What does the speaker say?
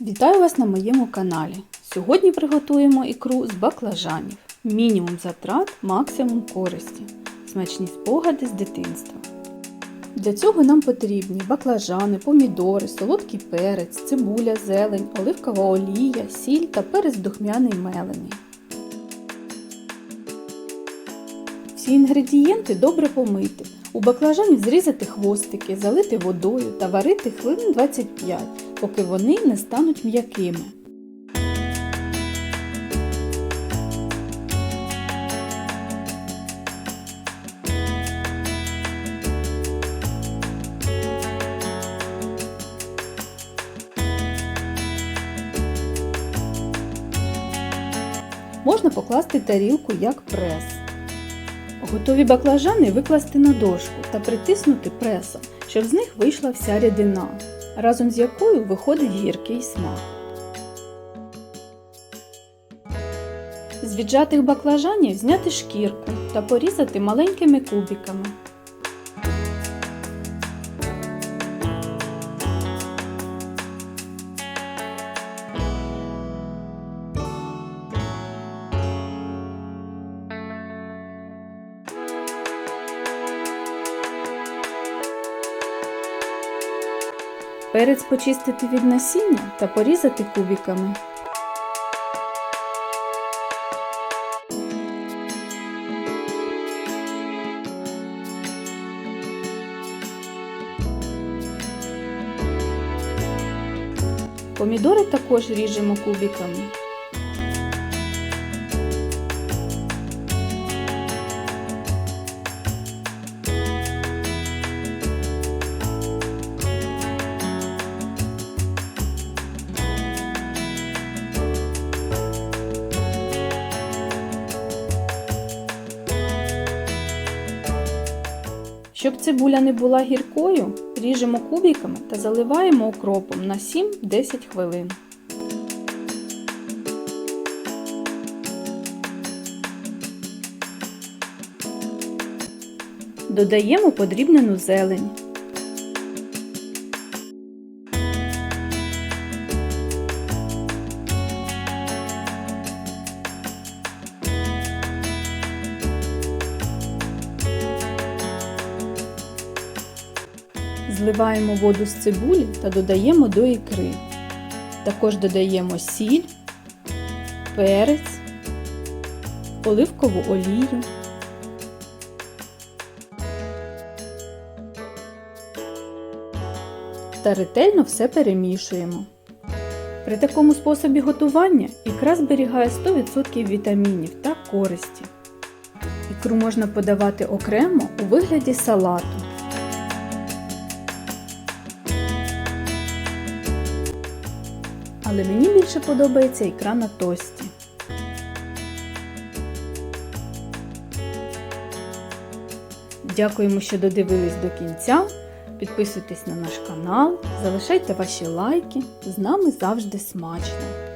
Вітаю вас на моєму каналі. Сьогодні приготуємо ікру з баклажанів. Мінімум затрат, максимум користі. Смачні спогади з дитинства. Для цього нам потрібні баклажани, помідори, солодкий перець, цибуля, зелень, оливкова олія, сіль та перець духмяний мелений. Всі інгредієнти добре помити. У баклажанів зрізати хвостики, залити водою та варити хвилин 25, поки вони не стануть м'якими. Можна покласти тарілку як прес. Готові баклажани викласти на дошку та притиснути пресом, щоб з них вийшла вся рідина, разом з якою виходить гіркий смак. З віджатих баклажанів зняти шкірку та порізати маленькими кубиками. Перець почистити від насіння та порізати кубиками. Помідори також ріжемо кубиками. Щоб цибуля не була гіркою, ріжемо кубиками та заливаємо окропом на 7-10 хвилин. Додаємо подрібнену зелень. Зливаємо воду з цибулі та додаємо до ікри. Також додаємо сіль, перець, оливкову олію. Та ретельно все перемішуємо. При такому способі готування ікра зберігає 100% вітамінів та користі. Ікру можна подавати окремо у вигляді салату. Але мені більше подобається ікра на тості. Дякуємо, що додивились до кінця. Підписуйтесь на наш канал, залишайте ваші лайки. З нами завжди смачно!